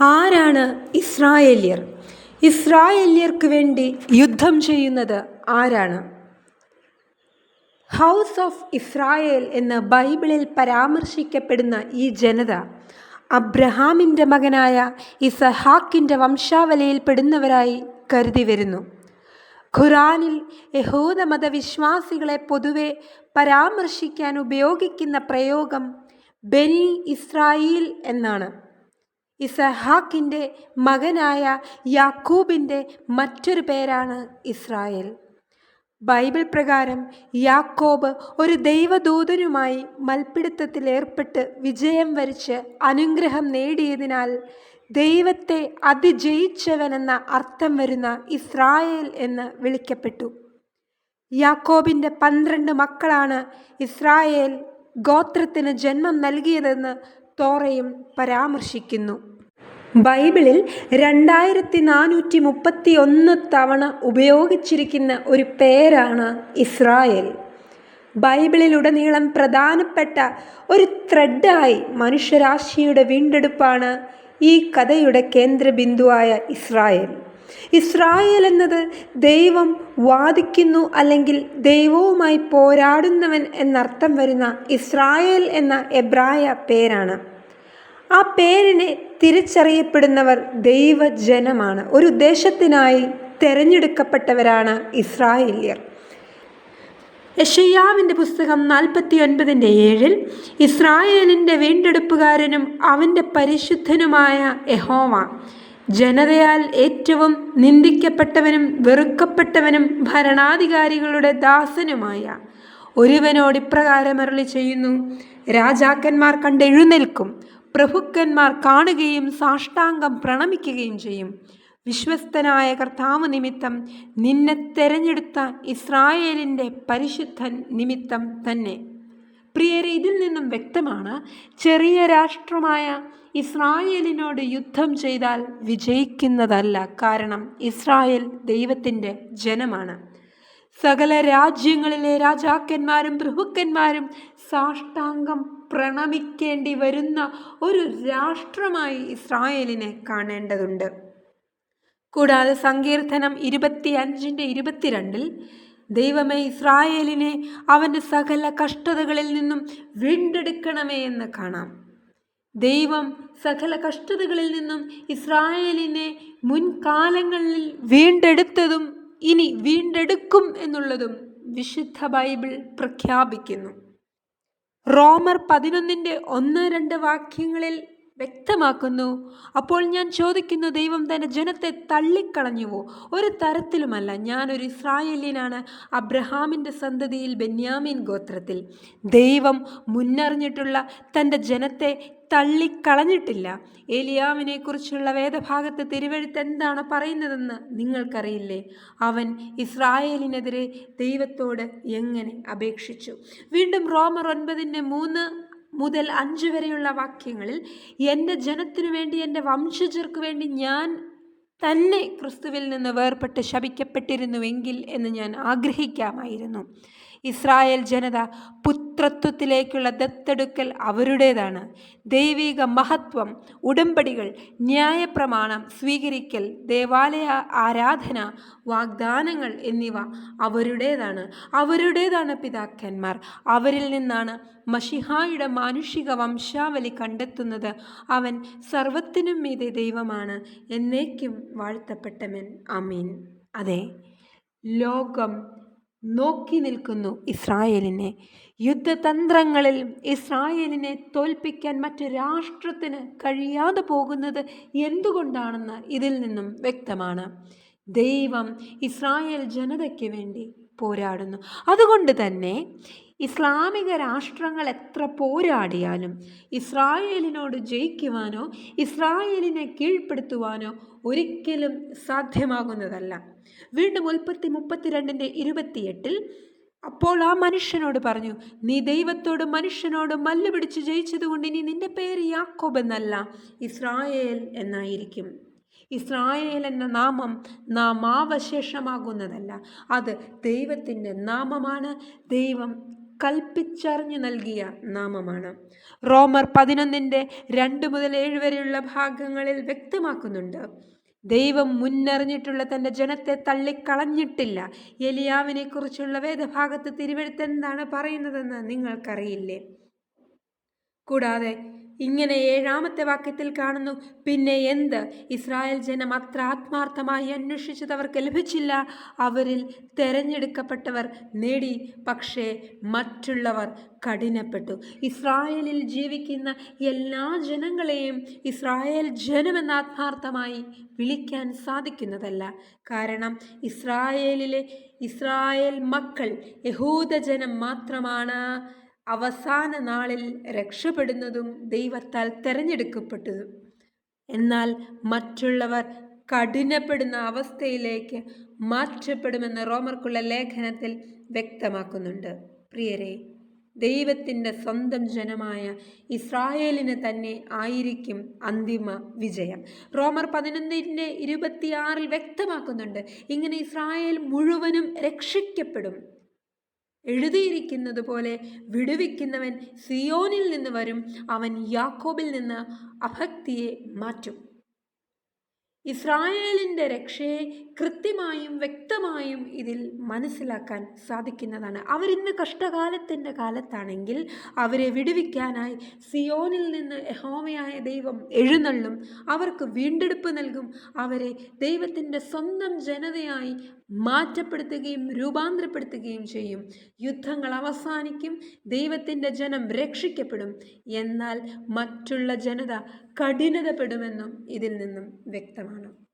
ആരാണ് ഇസ്രായേല്യർ? ഇസ്രായേല്യർക്ക് വേണ്ടി യുദ്ധം ചെയ്യുന്നത് ആരാണ്? ഹൗസ് ഓഫ് ഇസ്രായേൽ എന്ന് ബൈബിളിൽ പരാമർശിക്കപ്പെടുന്ന ഈ ജനത അബ്രഹാമിന്റെ മകനായ ഇസഹാക്കിന്റെ വംശാവലിയിൽപ്പെടുന്നവരായി കരുതി വരുന്നു. ഖുറാനിൽ യഹൂദ മതവിശ്വാസികളെ പൊതുവെ പരാമർശിക്കാൻ ഉപയോഗിക്കുന്ന പ്രയോഗം ബെനി ഇസ്രായേൽ എന്നാണ്. ഇസഹാക്കിന്റെ മകനായ യാക്കൂബിന്റെ മറ്റൊരു പേരാണ് ഇസ്രായേൽ. ബൈബിൾ പ്രകാരം യാക്കോബ് ഒരു ദൈവദൂതനുമായി മൽപ്പിടുത്തത്തിൽ ഏർപ്പെട്ട് വിജയം വരിച്ച് അനുഗ്രഹം നേടിയതിനാൽ ദൈവത്തെ അതിജയിച്ചവനെന്ന അർത്ഥം വരുന്ന ഇസ്രായേൽ എന്ന് വിളിക്കപ്പെട്ടു. യാക്കോബിന്റെ പന്ത്രണ്ട് മക്കളാണ് ഇസ്രായേൽ ഗോത്രത്തിന് ജന്മം നൽകിയതെന്ന് തോറയും പരാമർശിക്കുന്നു. ബൈബിളിൽ രണ്ടായിരത്തി നാനൂറ്റി മുപ്പത്തി ഒന്ന് തവണ ഉപയോഗിച്ചിരിക്കുന്ന ഒരു പേരാണ് ഇസ്രായേൽ. ബൈബിളിലുടനീളം പ്രധാനപ്പെട്ട ഒരു ത്രെഡായി മനുഷ്യരാശിയുടെ വീണ്ടെടുപ്പാണ് ഈ കഥയുടെ കേന്ദ്രബിന്ദുവായ ഇസ്രായേൽ. ഇസ്രായേൽ എന്നത് ദൈവം വാദിക്കുന്നു അല്ലെങ്കിൽ ദൈവവുമായി പോരാടുന്നവൻ എന്നർത്ഥം വരുന്ന ഇസ്രായേൽ എന്ന എബ്രായ പേരാണ്. ആ പേരിനെ തിരിച്ചറിയപ്പെടുന്നവർ ദൈവജനമാണ്. ഒരു ഉദ്ദേശത്തിനായി തിരഞ്ഞെടുക്കപ്പെട്ടവരാണ് ഇസ്രായേല്യർ. യഷയ്യാവിന്റെ പുസ്തകം നാൽപ്പത്തി ഒൻപതിന്റെ ഏഴിൽ ഇസ്രായേലിന്റെ വീണ്ടെടുപ്പുകാരനും അവന്റെ പരിശുദ്ധനുമായ യഹോവ ജനതയാൽ ഏറ്റവും നിന്ദിക്കപ്പെട്ടവനും വെറുക്കപ്പെട്ടവനും ഭരണാധികാരികളുടെ ദാസനുമായ ഒരുവനോട് ഇപ്രകാരം അരളി ചെയ്യുന്നു രാജാക്കന്മാർ കണ്ടെഴുന്നേൽക്കും പ്രഭുക്കന്മാർ കാണുകയും സാഷ്ടാംഗം പ്രണമിക്കുകയും ചെയ്യും. വിശ്വസ്തനായ കർത്താവ് നിമിത്തം നിന്നെ തെരഞ്ഞെടുത്ത ഇസ്രായേലിന്റെ പരിശുദ്ധൻ നിമിത്തം തന്നെ. പ്രിയരെ ഇതിൽ നിന്നും വ്യക്തമാണ് ചെറിയ രാഷ്ട്രമായ ഇസ്രായേലിനോട് യുദ്ധം ചെയ്താൽ വിജയിക്കുന്നതല്ല കാരണം ഇസ്രായേൽ ദൈവത്തിന്റെ ജനമാണ്. സകല രാജ്യങ്ങളിലെ രാജാക്കന്മാരും പ്രഭുക്കന്മാരും സാഷ്ടാംഗം പ്രണമിക്കേണ്ടി വരുന്ന ഒരു രാഷ്ട്രമായി ഇസ്രായേലിനെ കാണേണ്ടതുണ്ട്. കൂടാതെ സങ്കീർത്തനം ഇരുപത്തി അഞ്ചിന്റെ ഇരുപത്തിരണ്ടിൽ ദൈവമേ ഇസ്രായേലിനെ അവന്റെ സകല കഷ്ടതകളിൽ നിന്നും വീണ്ടെടുക്കണമേ എന്ന് കാണാം. ദൈവം സകല കഷ്ടതകളിൽ നിന്നും ഇസ്രായേലിനെ മുൻകാലങ്ങളിൽ വീണ്ടെടുത്തതും ഇനി വീണ്ടെടുക്കും എന്നുള്ളതും വിശുദ്ധ ബൈബിൾ പ്രഖ്യാപിക്കുന്നു. റോമർ പതിനൊന്നിന്റെ ഒന്ന് രണ്ട് വാക്യങ്ങളിൽ വ്യക്തമാക്കുന്നു അപ്പോൾ ഞാൻ ചോദിക്കുന്നു ദൈവം തന്റെ ജനത്തെ തള്ളിക്കളഞ്ഞുവോ? ഒരു തരത്തിലുമല്ല. ഞാനൊരു ഇസ്രായേലിനാണ് അബ്രഹാമിന്റെ സന്തതിയിൽ ബെന്യാമീൻ ഗോത്രത്തിൽ. ദൈവം മുന്നറിഞ്ഞിട്ടുള്ള തന്റെ ജനത്തെ തള്ളിക്കളഞ്ഞിട്ടില്ല. ഏലിയാവിനെക്കുറിച്ചുള്ള വേദഭാഗത്ത് തിരുവഴുത്ത് എന്താണ് പറയുന്നതെന്ന് നിങ്ങൾക്കറിയില്ലേ? അവൻ ഇസ്രായേലിനെതിരെ ദൈവത്തോട് എങ്ങനെ അപേക്ഷിച്ചു? വീണ്ടും റോമർ ഒൻപതിന്റെ മൂന്ന് മുതൽ അഞ്ച് വരെയുള്ള വാക്യങ്ങളിൽ എന്റെ ജനത്തിനു വേണ്ടി എന്റെ വംശജർക്ക് വേണ്ടി ഞാൻ തന്നെ ക്രിസ്തുവിൽ നിന്ന് വേർപെട്ട് ശപിക്കപ്പെട്ടിരുന്നുവെങ്കിൽ എന്ന് ഞാൻ ആഗ്രഹിക്കാമായിരുന്നു. ഇസ്രായേൽ ജനത പുത്രത്വത്തിലേക്കുള്ള ദത്തെടുക്കൽ അവരുടേതാണ്. ദൈവിക മഹത്വം ഉടമ്പടികൾ ന്യായപ്രമാണം സ്വീകരിക്കൽ ദേവാലയ ആരാധന വാഗ്ദാനങ്ങൾ എന്നിവ അവരുടേതാണ്. അവരുടേതാണ് പിതാക്കന്മാർ. അവരിൽ നിന്നാണ് മഷിഹായുടെ മാനുഷിക വംശാവലി കണ്ടെത്തുന്നത്. അവൻ സർവത്തിനും മീതെ ദൈവമാണ്. എന്നേക്കും വാഴ്ത്തപ്പെട്ടവൻ. അമീൻ അതെ ലോകം നോക്കി നിൽക്കുന്നു ഇസ്രായേലിനെ. യുദ്ധതന്ത്രങ്ങളിൽ ഇസ്രായേലിനെ തോൽപ്പിക്കാൻ മറ്റ് രാഷ്ട്രത്തിന് കഴിയാതെ പോകുന്നത് എന്തുകൊണ്ടാണെന്ന് ഇതിൽ നിന്നും വ്യക്തമാണ്. ദൈവം ഇസ്രായേൽ ജനതയ്ക്ക് വേണ്ടി പോരാടുന്നു. അതുകൊണ്ട് തന്നെ ഇസ്ലാമിക രാഷ്ട്രങ്ങൾ എത്ര പോരാടിയാലും ഇസ്രായേലിനോട് ജയിക്കുവാനോ ഇസ്രായേലിനെ കീഴ്പ്പെടുത്തുവാനോ ഒരിക്കലും സാധ്യമാകുന്നതല്ല. വീണ്ടും ഉൽപ്പത്തി മുപ്പത്തിരണ്ടിന്റെ ഇരുപത്തിയെട്ടിൽ അപ്പോൾ ആ മനുഷ്യനോട് പറഞ്ഞു നീ ദൈവത്തോടും മനുഷ്യനോടും മല്ല് പിടിച്ച് ജയിച്ചതുകൊണ്ട് ഇനി നിന്റെ പേര് യാക്കോബ് എന്നല്ല ഇസ്രായേൽ എന്നായിരിക്കും. ഇസ്രായേൽ എന്ന നാമം നാമാവശേഷമാകുന്നതല്ല അത് ദൈവത്തിന്റെ നാമമാണ്. ദൈവം കൽപ്പിച്ചറിഞ്ഞു നൽകിയ നാമമാണ്. റോമർ പതിനൊന്നിന്റെ രണ്ട് മുതൽ ഏഴ് വരെയുള്ള ഭാഗങ്ങളിൽ വ്യക്തമാക്കുന്നുണ്ട്. ദൈവം മുന്നറിഞ്ഞിട്ടുള്ള തന്റെ ജനത്തെ തള്ളിക്കളഞ്ഞിട്ടില്ല. എലിയാവിനെ കുറിച്ചുള്ള വേദഭാഗത്ത് തിരുവെഴുത്ത് എന്താണ് പറയുന്നതെന്ന് നിങ്ങൾക്കറിയില്ലേ? കൂടാതെ ഇങ്ങനെ ഏഴാമത്തെ വാക്യത്തിൽ കാണുന്നു പിന്നെ എന്ത്? ഇസ്രായേൽ ജനം അത്ര ആത്മാർത്ഥമായി അന്വേഷിച്ചത് അവർക്ക് ലഭിച്ചില്ല. അവരിൽ തെരഞ്ഞെടുക്കപ്പെട്ടവർ നേടി പക്ഷേ മറ്റുള്ളവർ കഠിനപ്പെട്ടു. ഇസ്രായേലിൽ ജീവിക്കുന്ന എല്ലാ ജനങ്ങളെയും ഇസ്രായേൽ ജനമെന്ന് ആത്മാർത്ഥമായി വിളിക്കാൻ സാധിക്കുന്നതല്ല. കാരണം ഇസ്രായേലിലെ ഇസ്രായേൽ മക്കൾ യഹൂദജനം മാത്രമാണ് അവസാന നാളിൽ രക്ഷപ്പെടുന്നതും ദൈവത്താൽ തിരഞ്ഞെടുക്കപ്പെട്ടതും. എന്നാൽ മറ്റുള്ളവർ കഠിനപ്പെടുന്ന അവസ്ഥയിലേക്ക് മാറ്റപ്പെടുമെന്ന് റോമർക്കുള്ള ലേഖനത്തിൽ വ്യക്തമാക്കുന്നുണ്ട്. പ്രിയരെ ദൈവത്തിന്റെ സ്വന്തം ജനമായ ഇസ്രായേലിന് തന്നെ ആയിരിക്കും അന്തിമ വിജയം. റോമർ പതിനൊന്നിന്റെ ഇരുപത്തിയാറിൽ വ്യക്തമാക്കുന്നുണ്ട് ഇങ്ങനെ ഇസ്രായേൽ മുഴുവനും രക്ഷിക്കപ്പെടും. എഴുതിയിരിക്കുന്നത് പോലെ വിടുവിക്കുന്നവൻ സിയോനിൽ നിന്ന് വരും. അവൻ യാക്കോബിൽ നിന്ന് അഭക്തിയെ മാറ്റും. ഇസ്രായേലിന്റെ രക്ഷയെ കൃത്യമായും വ്യക്തമായും ഇതിൽ മനസ്സിലാക്കാൻ സാധിക്കുന്നതാണ്. അവരിന്ന് കഷ്ടകാലത്തിന്റെ കാലത്താണെങ്കിൽ അവരെ വിടുവിക്കാനായി സിയോനിൽ നിന്ന് എഹോമയായ ദൈവം എഴുന്നള്ളും. അവർക്ക് വീണ്ടെടുപ്പ് നൽകും. അവരെ ദൈവത്തിന്റെ സ്വന്തം ജനതയായി മാറ്റപ്പെടുത്തുകയും രൂപാന്തരപ്പെടുത്തുകയും ചെയ്യും. യുദ്ധങ്ങൾ അവസാനിക്കും. ദൈവത്തിന്റെ ജനം രക്ഷിക്കപ്പെടും. എന്നാൽ മറ്റുള്ള ജനത കഠിനതപ്പെടുമെന്നും ഇതിൽ നിന്നും വ്യക്തമാണ്.